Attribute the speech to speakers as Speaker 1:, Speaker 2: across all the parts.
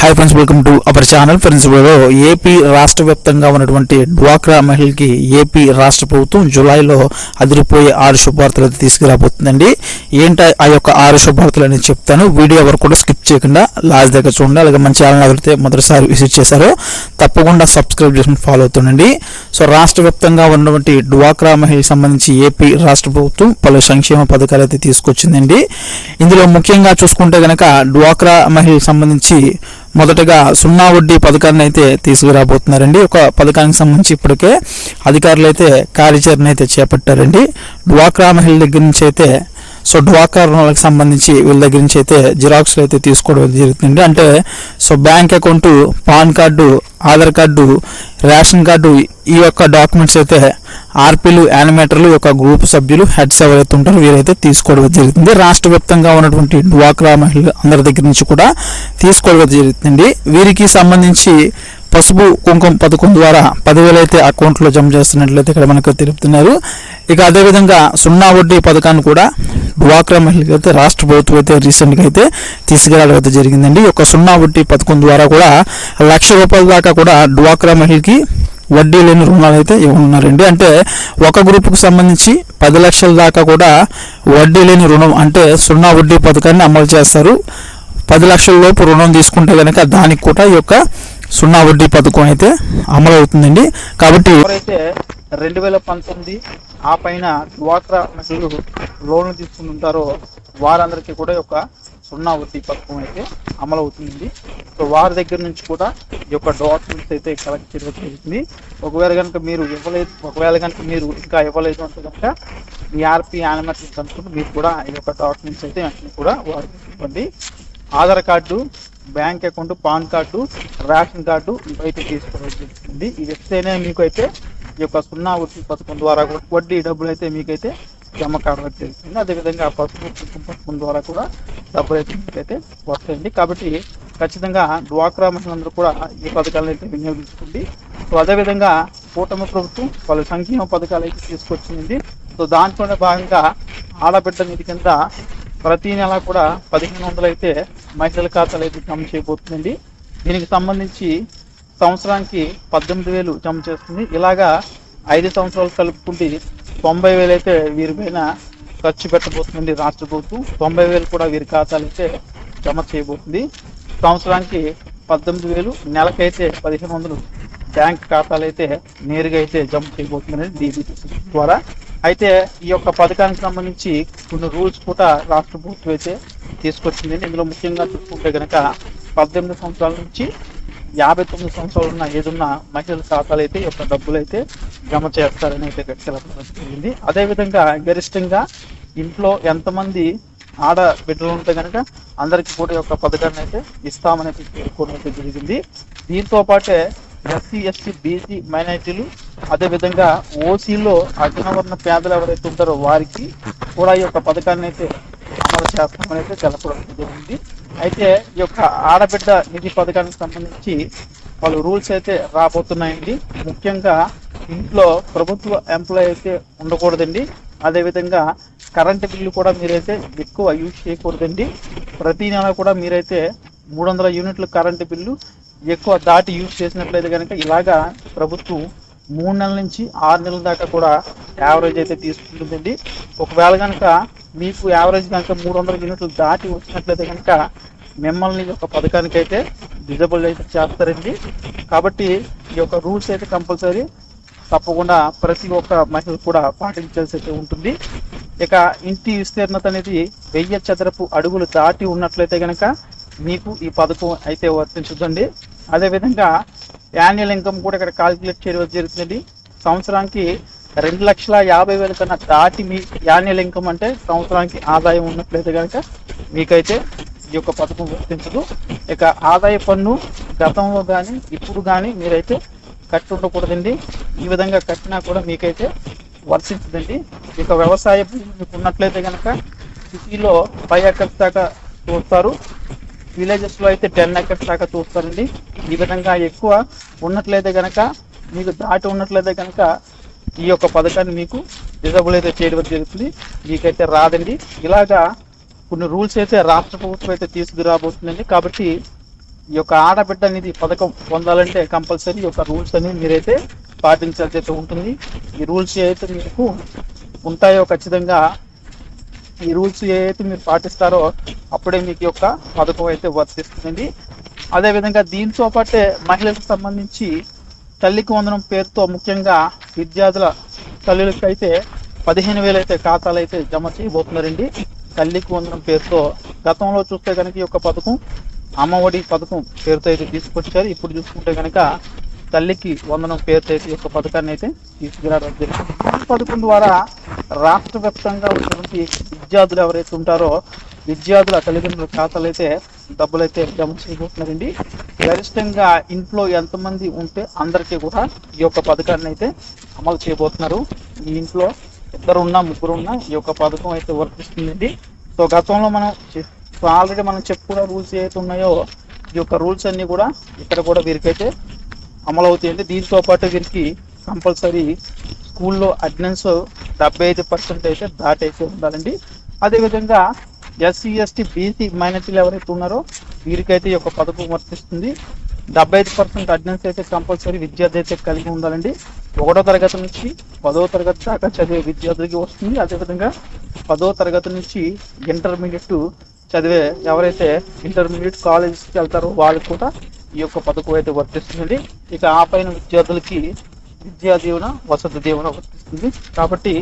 Speaker 1: Hi friends welcome to our channel friends ఇప్పుడు AP రాష్ట్ర వ్యాప్తంగా ఉన్నటువంటి డ్వాక్రా మహిళకి ఏపీ రాష్ట్ర ప్రభుత్వం జూలైలో అదిరిపోయే ఆరు శుభార్తలు అయితే తీసుకురాబోతుందండి. ఏంటి ఆ యొక్క ఆరు శుభార్తలు అనేది చెప్తాను. వీడియో వరకు కూడా స్కిప్ చేయకుండా లాస్ట్ దగ్గర చూడండి. అలాగే మన ఛానల్ ఎవరైతే మొదటిసారి విజిట్ చేశారో తప్పకుండా సబ్స్క్రైబ్ చేసుకుని ఫాలో అవుతుండండి. సో రాష్ట్ర వ్యాప్తంగా ఉన్నటువంటి డ్వాక్రా మహిళకి సంబంధించి ఏపీ రాష్ట్ర ప్రభుత్వం పలు సంక్షేమ పథకాలు అయితే తీసుకొచ్చిందండి. ఇందులో ముఖ్యంగా చూసుకుంటే కనుక డ్వాక్రా మహిళకి సంబంధించి మొదటగా సున్నా వడ్డీ పథకాన్ని అయితే తీసుకురాబోతున్నారండి. ఒక పథకానికి సంబంధించి ఇప్పటికే అధికారులు అయితే కార్యాచరణ అయితే చేపట్టారండి. డ్వాక్రా మహిళ దగ్గర నుంచి అయితే సో డ్వాక్రా రుణాలకు సంబంధించి వీళ్ళ దగ్గర నుంచి అయితే జిరాక్స్లు అయితే తీసుకోవడం జరుగుతుంది అంటే so bank account PAN card Aadhaar card ration card ఈ యొక్క డాక్యుమెంట్స్ అయితే ఆర్పీలు యానిమేటర్లు యొక్క గ్రూప్ సభ్యులు హెడ్స్ ఎవరైతే ఉంటారో వీరైతే తీసుకోవడం జరుగుతుంది. రాష్ట్ర వ్యాప్తంగా ఉన్నటువంటి డ్వాక్రా మహిళలు అందరి దగ్గర నుంచి కూడా తీసుకోవడం జరుగుతుంది వీరికి సంబంధించి పసుపు కుంకుమ పథకం ద్వారా పదివేలు అయితే అకౌంట్లో జమ చేస్తున్నట్లయితే ఇక్కడ మనకు తెలుపుతున్నారు. ఇక అదేవిధంగా సున్నా వడ్డీ పథకాన్ని కూడా డ్వాక్రా మహిళలకు అయితే రాష్ట్ర ప్రభుత్వం అయితే రీసెంట్గా అయితే తీసుకురావడం అయితే జరిగిందండి. ఈ యొక్క సున్నా వడ్డీ పథకం ద్వారా కూడా లక్ష రూపాయల దాకా కూడా డ్వాక్రా మహిళకి వడ్డీ లేని రుణాలు అయితే ఇవ్వనున్నారండి. అంటే ఒక గ్రూపుకు సంబంధించి పది లక్షల దాకా కూడా వడ్డీ లేని రుణం అంటే సున్నా వడ్డీ పథకాన్ని అమలు చేస్తారు. పది లక్షల లోపు రుణం తీసుకుంటే కనుక దానికి కూడా ఈ యొక్క సున్నా వడ్డీ పథకం అయితే అమలు అవుతుందండి కాబట్టి
Speaker 2: ఎవరైతే రెండు వేల పంతొమ్మిది ఆ పైన డ్వాక్రా మహిళలు లోన్లు తీసుకుని ఉంటారో వారందరికీ కూడా ఒక సున్నా వడ్డీ పథకం అయితే అమలు అవుతుంది. సో వారి దగ్గర నుంచి కూడా ఈ యొక్క డాక్యుమెంట్స్ అయితే కలెక్ట్ చేయడం జరుగుతుంది. ఒకవేళ కనుక మీరు ఇవ్వలేదు ఒకవేళ కనుక మీరు ఇంకా ఇవ్వలేదు అంటే కనుక మీ ఆర్పీ యానిమేషన్ కనుక మీరు కూడా ఈ యొక్క డాక్యుమెంట్స్ అయితే వెంటనే కూడా వారు ఇవ్వండి. Aadhaar card bank account PAN card ration card ఇవైతే తీసుకోవడం జరుగుతుంది. ఇవి ఇస్తేనే మీకు అయితే ఈ యొక్క సున్నా వడ్డీ పథకం ద్వారా కూడా వడ్డీ డబ్బులు అయితే మీకైతే జమ కావడం జరుగుతుంది. అదేవిధంగా పసుపు కుంకుమ పథకం ద్వారా కూడా డబ్బులు అయితే మీకైతే వస్తాయండి. కాబట్టి ఖచ్చితంగా డ్వాక్రా మహిళలందరూ కూడా ఈ పథకాలను అయితే వినియోగించుకోండి. సో అదేవిధంగా కూటమి ప్రభుత్వం పలు సంక్షేమ పథకాలు అయితే తీసుకొచ్చింది సో దాంట్లోనే భాగంగా ఆడబిడ్డ నిధి కింద ప్రతి నెల కూడా పదిహేను వందలు అయితే మహిళల ఖాతాలు అయితే జమ చేయబోతుందండి. దీనికి సంబంధించి సంవత్సరానికి పద్దెనిమిది వేలు జమ చేస్తుంది. ఇలాగా ఐదు సంవత్సరాలు కలుపుకుంటే తొంభై వేలు అయితే వీరి పైన ఖర్చు పెట్టబోతుంది రాష్ట్ర ప్రభుత్వం. తొంభై వేలు కూడా వీరి ఖాతాలు అయితే జమ చేయబోతుంది. సంవత్సరానికి పద్దెనిమిది వేలు నెలకైతే పదిహేను వందలు బ్యాంక్ ఖాతాలు అయితే నేరుగా అయితే జమ చేయబోతుందని డీబీటీ ద్వారా. అయితే ఈ యొక్క పథకానికి సంబంధించి కొన్ని రూల్స్ కూడా రాష్ట్ర ప్రభుత్వం అయితే తీసుకొచ్చింది ఇందులో ముఖ్యంగా చూసుకుంటే కనుక పద్దెనిమిది సంవత్సరాల నుంచి యాభై తొమ్మిది సంవత్సరాలు ఉన్న ఏదున్న మహిళల ఖాతాలు అయితే ఈ యొక్క డబ్బులు అయితే జమ చేస్తారని అయితే తెలపడం జరిగింది. అదేవిధంగా గరిష్టంగా ఇంట్లో ఎంతమంది ఆడ బిడ్డలు ఉంటే కనుక అందరికీ కూడా ఈ యొక్క పథకాన్ని అయితే ఇస్తామని అయితే జరిగింది. దీంతో పాటే ఎస్సీ ఎస్సీ బీసీ మైనారిటీలు అదేవిధంగా ఓసీలో అగ్నవర్ణ పేదలు ఎవరైతే ఉంటారో వారికి కూడా ఈ యొక్క పథకాన్ని అయితే అమలు చేస్తామని అయితే తెలపడం జరిగింది. అయితే ఈ యొక్క ఆడబిడ్డ నిధి పథకానికి సంబంధించి పలు రూల్స్ అయితే రాబోతున్నాయండి. ముఖ్యంగా ఇంట్లో ప్రభుత్వ ఎంప్లాయీ అయితే ఉండకూడదండి. అదేవిధంగా కరెంటు బిల్లు కూడా మీరైతే ఎక్కువ యూజ్ చేయకూడదండి. ప్రతి నెల కూడా మీరైతే మూడు వందల యూనిట్ల కరెంటు బిల్లు ఎక్కువ దాటి యూజ్ చేసినట్లయితే కనుక ఇలాగా ప్రభుత్వం మూడు నెలల నుంచి ఆరు నెలల దాకా కూడా యావరేజ్ అయితే తీసుకుంటుందండి. ఒకవేళ కనుక మీకు యావరేజ్ కనుక మూడు వందల యూనిట్లు దాటి వచ్చినట్లయితే కనుక మిమ్మల్ని ఒక పథకానికి అయితే డిజబుల్ అయితే చేస్తారండి. కాబట్టి ఈ యొక్క రూల్స్ అయితే కంపల్సరీ తప్పకుండా ప్రతి ఒక్క మహిళ కూడా పాటించాల్సి అయితే ఉంటుంది. ఇక ఇంటి విస్తీర్ణత అనేది వెయ్యి చదరపు అడుగులు దాటి ఉన్నట్లయితే కనుక మీకు ఈ పథకం అయితే వర్తించుతుంది అదేవిధంగా యాన్యువల్ ఇన్కమ్ కూడా ఇక్కడ కాల్కులేట్ చేయడం జరుగుతుంది సంవత్సరానికి రెండు లక్షల యాభై వేల కన్నా దాటి మీ యాన్యువల్ ఇన్కమ్ అంటే సంవత్సరానికి ఆదాయం ఉన్నట్లయితే కనుక మీకైతే ఈ యొక్క పథకం వర్తించదు ఇక ఆదాయ పన్ను గతంలో కానీ ఇప్పుడు కానీ మీరైతే కట్టి ఉండకూడదండి ఈ విధంగా కట్టినా కూడా మీకైతే వర్తించదండి. ఇక వ్యవసాయ భూమి మీకు ఉన్నట్లయితే కనుక సిటీలో ఫైవ్ ఎకర్స్ దాకా చూస్తారు విలేజెస్లో అయితే టెన్ ఎకర్స్ దాకా చూస్తారండి ఈ విధంగా ఎక్కువ ఉన్నట్లయితే కనుక మీకు దాటి ఉన్నట్లయితే కనుక ఈ యొక్క పథకాన్ని మీకు డిజబుల్ అయితే చేయడం జరుగుతుంది. మీకైతే రాదండి. ఇలాగా కొన్ని రూల్స్ అయితే రాష్ట్ర ప్రభుత్వం అయితే తీసుకురాబోతుందండి. కాబట్టి ఈ యొక్క ఆడబిడ్డ అనేది పథకం పొందాలంటే కంపల్సరీ యొక్క రూల్స్ అనేది మీరైతే పాటించాల్సి అయితే ఉంటుంది. ఈ రూల్స్ ఏవైతే మీకు ఉంటాయో ఖచ్చితంగా ఈ రూల్స్ ఏవైతే మీరు పాటిస్తారో అప్పుడే మీకు యొక్క పథకం అయితే వర్తిస్తుందండి. అదేవిధంగా దీంతో పాటే మహిళలకు సంబంధించి తల్లికి వందనం పేరుతో ముఖ్యంగా విద్యార్థుల తల్లులకు అయితే పదిహేను వేలు అయితే ఖాతాలు అయితే జమ చేయబోతున్నారండి. తల్లికి వందనం పేరుతో గతంలో చూస్తే కనుక ఈ యొక్క పథకం అమ్మఒడి పథకం పేరుతో అయితే తీసుకొచ్చారు. ఇప్పుడు చూసుకుంటే కనుక తల్లికి వందనం పేరుతో అయితే ఈ యొక్క పథకాన్ని అయితే తీసుకురావడం జరిగింది. ఈ పథకం ద్వారా రాష్ట్ర వ్యాప్తంగా ఉన్నటువంటి విద్యార్థులు ఎవరైతే ఉంటారో విద్యార్థుల తల్లిదండ్రుల ఖాతాలు అయితే డబ్బులు అయితే జమ చేయబోతున్నారండి. గరిష్టంగా ఇంట్లో ఎంతమంది ఉంటే అందరికీ కూడా ఈ యొక్క పథకాన్ని అయితే అమలు చేయబోతున్నారు. ఈ ఇంట్లో ఇద్దరు ఉన్నా ముగ్గురు ఉన్నా ఈ యొక్క పథకం అయితే వర్తిస్తుందండి. సో గతంలో మనం ఆల్రెడీ మనం చెప్పుకున్న రూల్స్ ఏవైతే ఉన్నాయో ఈ యొక్క రూల్స్ అన్ని కూడా ఇక్కడ కూడా వీరికైతే అమలు అవుతాయండి దీంతో పాటు వీరికి కంపల్సరీ స్కూల్లో అటెండెన్స్ డెబ్బై ఐదు పర్సెంట్ అయితే దాటైతే ఉండాలండి. అదేవిధంగా ఎస్సీ ఎస్టీ బీసీ మైనార్టీలు ఎవరైతే ఉన్నారో వీరికైతే ఈ యొక్క పథకం వర్తిస్తుంది. డెబ్బై ఐదు పర్సెంట్ అటెండెన్స్ అయితే కంపల్సరీ విద్యార్థి అయితే కలిగి ఉండాలండి. ఒకటో తరగతి నుంచి పదో తరగతి దాకా చదివే విద్యార్థులకి వస్తుంది. అదేవిధంగా పదో తరగతి నుంచి ఇంటర్మీడియట్ చదివే ఎవరైతే ఇంటర్మీడియట్ కాలేజెస్కి వెళ్తారో వాళ్ళకి కూడా ఈ యొక్క పథకం అయితే వర్తిస్తుంది. ఇక ఆ పైన విద్యార్థులకి విద్యా దీవెన వసతి దీవెన వర్తిస్తుంది. కాబట్టి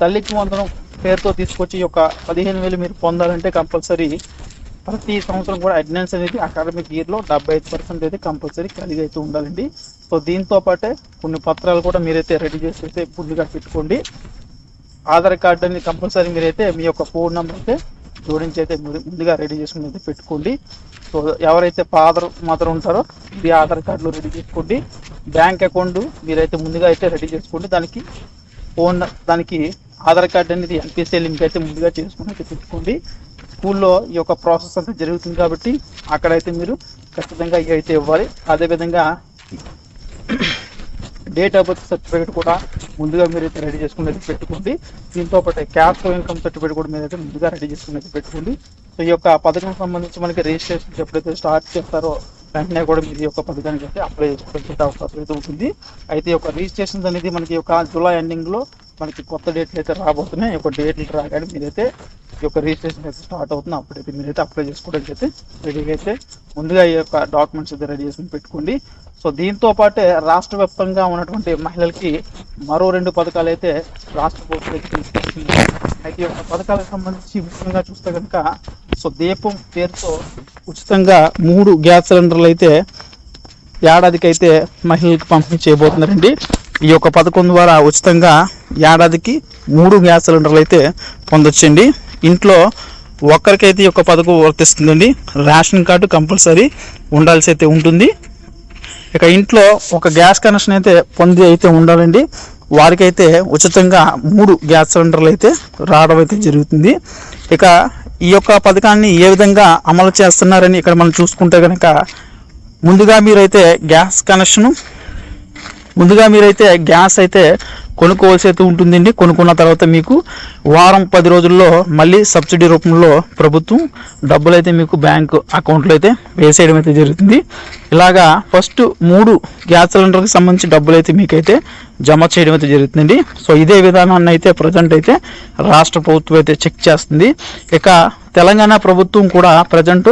Speaker 2: తల్లికి వందనం పేరుతో తీసుకొచ్చి ఈ యొక్క పదిహేను వేలు మీరు పొందాలంటే కంపల్సరీ ప్రతి సంవత్సరం కూడా అటెండెన్స్ అనేది అకాడమిక్ ఇయర్లో డెబ్బై ఐదు పర్సెంట్ అయితే కంపల్సరీ కలిగి అయితే ఉండాలండి. సో దీంతో పాటే కొన్ని పత్రాలు కూడా మీరైతే రెడీ చేసి అయితే ముందుగా పెట్టుకోండి. ఆధార్ కార్డు అనేది కంపల్సరీ మీరైతే మీ యొక్క ఫోన్ నెంబర్ అయితే జోడించి అయితే ముందుగా రెడీ చేసుకుని అయితే పెట్టుకోండి. సో ఎవరైతే ఫాదర్ మదర్ ఉంటారో మీ ఆధార్ కార్డులు రెడీ చేసుకోండి. బ్యాంక్ అకౌంట్ మీరైతే ముందుగా అయితే రెడీ చేసుకోండి. దానికి ఫోన్ దానికి ఆధార్ కార్డు అనేది ఎన్పిసిఐ లింక్ అయితే ముందుగా చేసుకుని అయితే పెట్టుకోండి. స్కూల్లో ఈ యొక్క ప్రాసెస్ అంతా జరుగుతుంది కాబట్టి అక్కడైతే మీరు ఖచ్చితంగా ఇవి అయితే ఇవ్వాలి. అదేవిధంగా డేట్ ఆఫ్ బర్త్ సర్టిఫికేట్ కూడా ముందుగా మీరు అయితే రెడీ చేసుకుని పెట్టుకోండి. దీంతో పాటు క్యాస్ట్ ఇన్కమ్ సర్టిఫికేట్ కూడా మీరు అయితే ముందుగా రెడీ చేసుకుని పెట్టుకోండి. సో ఈ యొక్క పథకం సంబంధించి మనకి రిజిస్ట్రేషన్ ఎప్పుడైతే స్టార్ట్ చేస్తారో వెంటనే కూడా మీరు ఈ యొక్క పథకానికి అయితే అప్లై చేసుకోవడానికి అవకాశం అయితే ఉంటుంది. అయితే ఈ యొక్క రిజిస్ట్రేషన్ అనేది మనకి యొక్క జూలై ఎండింగ్లో మనకి కొత్త డేట్లు అయితే రాబోతున్నాయి. ఒక డేట్లు రాగానే మీరైతే ఈ యొక్క రిజిస్ట్రేషన్ అయితే స్టార్ట్ అవుతుంది. అప్పుడైతే మీరైతే అప్లై చేసుకోవడానికి అయితే రెడీగా అయితే ముందుగా ఈ యొక్క డాక్యుమెంట్స్ అయితే రెడీ చేసుకుని పెట్టుకోండి. సో దీంతో పాటే రాష్ట్ర వ్యాప్తంగా ఉన్నటువంటి మహిళలకి మరో రెండు పథకాలు అయితే రాష్ట్ర ప్రభుత్వం అయితే తీసుకొచ్చింది అయితే ఈ యొక్క పథకాలకు సంబంధించి ముఖ్యంగా చూస్తే కనుక సో దీపం పేరుతో ఉచితంగా మూడు గ్యాస్ సిలిండర్లు అయితే ఏడాదికి అయితే మహిళలకు పంపిణీ చేయబోతున్నారండి. ఈ యొక్క పథకం ద్వారా ఉచితంగా ఏడాదికి మూడు గ్యాస్ సిలిండర్లు అయితే పొందొచ్చండి. ఇంట్లో ఒక్కరికైతే ఈ యొక్క పథకం వర్తిస్తుందండి. రేషన్ కార్డు కంపల్సరీ ఉండాల్సి అయితే ఉంటుంది. ఇక ఇంట్లో ఒక గ్యాస్ కనెక్షన్ అయితే పొంది అయితే ఉండాలండి. వారికైతే ఉచితంగా మూడు గ్యాస్ సిలిండర్లు అయితే రావడం అయితే జరుగుతుంది. ఇక ఈ యొక్క పథకాన్ని ఏ విధంగా అమలు చేస్తున్నారని ఇక్కడ మనం చూసుకుంటే కనుక ముందుగా మీరైతే గ్యాస్ కనెక్షన్ ముందుగా మీరైతే గ్యాస్ అయితే కొనుక్కోవాల్సి అయితే ఉంటుందండి. కొనుక్కున్న తర్వాత మీకు వారం పది రోజుల్లో మళ్ళీ సబ్సిడీ రూపంలో ప్రభుత్వం డబ్బులు అయితే మీకు బ్యాంక్ అకౌంట్లో అయితే వేసేయడం అయితే జరుగుతుంది. ఇలాగా ఫస్ట్ మూడు గ్యాస్ సిలిండర్కి సంబంధించి డబ్బులు అయితే మీకైతే జమ చేయడం అయితే జరుగుతుందండి. సో ఇదే విధానాన్ని అయితే ప్రజెంట్ అయితే రాష్ట్ర ప్రభుత్వం అయితే చెక్ చేస్తుంది. ఇక తెలంగాణ ప్రభుత్వం కూడా ప్రజెంట్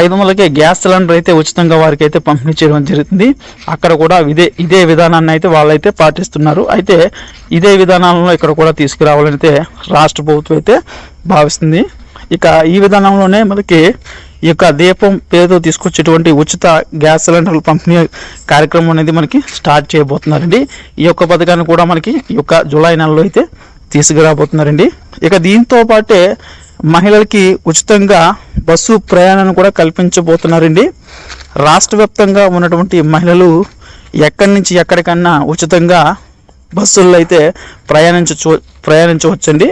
Speaker 2: ఐదు వందలకే గ్యాస్ సిలిండర్ అయితే ఉచితంగా వారికి అయితే పంపిణీ చేయడం జరుగుతుంది. అక్కడ కూడా ఇదే ఇదే విధానాన్ని అయితే వాళ్ళైతే పాటిస్తున్నారు. అయితే ఇదే విధానంలో ఇక్కడ కూడా తీసుకురావాలని అయితే రాష్ట్ర ప్రభుత్వం అయితే భావిస్తుంది. ఇక ఈ విధానంలోనే మనకి ఈ యొక్క దీపం పేరుతో తీసుకొచ్చేటువంటి ఉచిత గ్యాస్ సిలిండర్ల పంపిణీ కార్యక్రమం అనేది మనకి స్టార్ట్ చేయబోతున్నారండి. ఈ యొక్క పథకాన్ని కూడా మనకి ఈ యొక్క జూలై నెలలో అయితే తీసుకురాబోతున్నారండి. ఇక దీంతో పాటే మహిళలకి ఉచితంగా బస్సు ప్రయాణాన్ని కూడా కల్పించబోతున్నారండి. రాష్ట్ర వ్యాప్తంగా ఉన్నటువంటి మహిళలు ఎక్కడి నుంచి ఎక్కడికన్నా ఉచితంగా బస్సుల్లో అయితే ప్రయాణించచ్చు ప్రయాణించవచ్చండి.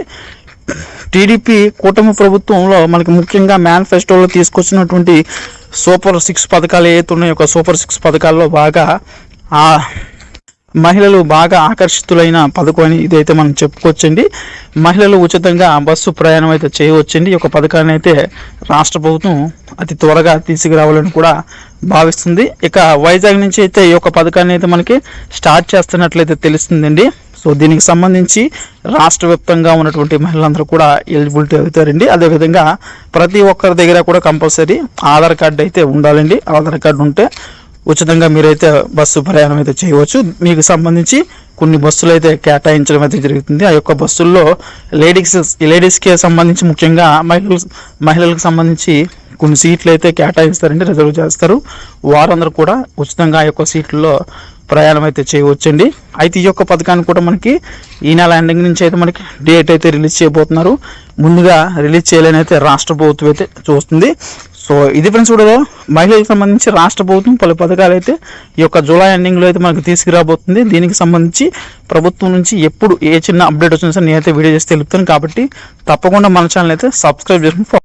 Speaker 2: టీడీపీ కూటమి ప్రభుత్వంలో మనకి ముఖ్యంగా మేనిఫెస్టోలో తీసుకొచ్చినటువంటి సూపర్ సిక్స్ పథకాలు ఏవైతే ఉన్నాయో ఒక సూపర్ సిక్స్ పథకాల్లో బాగా మహిళలు బాగా ఆకర్షితులైన పథకం అని ఇదైతే మనం చెప్పుకోవచ్చండి. మహిళలు ఉచితంగా బస్సు ప్రయాణం అయితే చేయవచ్చండి. ఈ యొక్క పథకాన్ని అయితే రాష్ట్ర ప్రభుత్వం అతి త్వరగా తీసుకురావాలని కూడా భావిస్తుంది. ఇక వైజాగ్ నుంచి అయితే ఈ యొక్క పథకాన్ని అయితే మనకి స్టార్ట్ చేస్తున్నట్లయితే తెలుస్తుందండి. సో దీనికి సంబంధించి రాష్ట్ర వ్యాప్తంగా ఉన్నటువంటి మహిళలందరూ కూడా ఎలిజిబిలిటీ అవుతారండి. అదేవిధంగా ప్రతి ఒక్కరి దగ్గర కూడా కంపల్సరీ ఆధార్ కార్డు అయితే ఉండాలండి. ఆధార్ కార్డు ఉంటే ఉచితంగా మీరైతే బస్సు ప్రయాణం అయితే చేయవచ్చు. మీకు సంబంధించి కొన్ని బస్సులు అయితే కేటాయించడం అయితే జరుగుతుంది. ఆ యొక్క బస్సుల్లో లేడీస్ లేడీస్కి సంబంధించి ముఖ్యంగా మహిళలు మహిళలకు సంబంధించి కొన్ని సీట్లు అయితే కేటాయిస్తారండి రిజర్వ్ చేస్తారు. వారందరూ కూడా ఉచితంగా ఆ యొక్క సీట్లలో ప్రయాణం అయితే చేయవచ్చండి. అయితే ఈ యొక్క పథకాన్ని కూడా మనకి ఈ నెల ఎండింగ్ నుంచి అయితే మనకి డేట్ అయితే రిలీజ్ చేయబోతున్నారు. ముందుగా రిలీజ్ చేయాలని అయితే రాష్ట్ర ప్రభుత్వం అయితే చూస్తుంది. సో ఇది ఫ్రెండ్స్ కూడా మహిళలకు సంబంధించి రాష్ట్ర ప్రభుత్వం పలు పథకాలు అయితే ఈ యొక్క జూలై ఎండింగ్లో అయితే మనకు తీసుకురాబోతుంది. దీనికి సంబంధించి ప్రభుత్వం నుంచి ఎప్పుడు ఏ చిన్న అప్డేట్ వచ్చినా సరే నేనైతే వీడియో చేసి తెలుపుతాను. కాబట్టి తప్పకుండా మన ఛానల్ అయితే సబ్స్క్రైబ్ చేసుకుని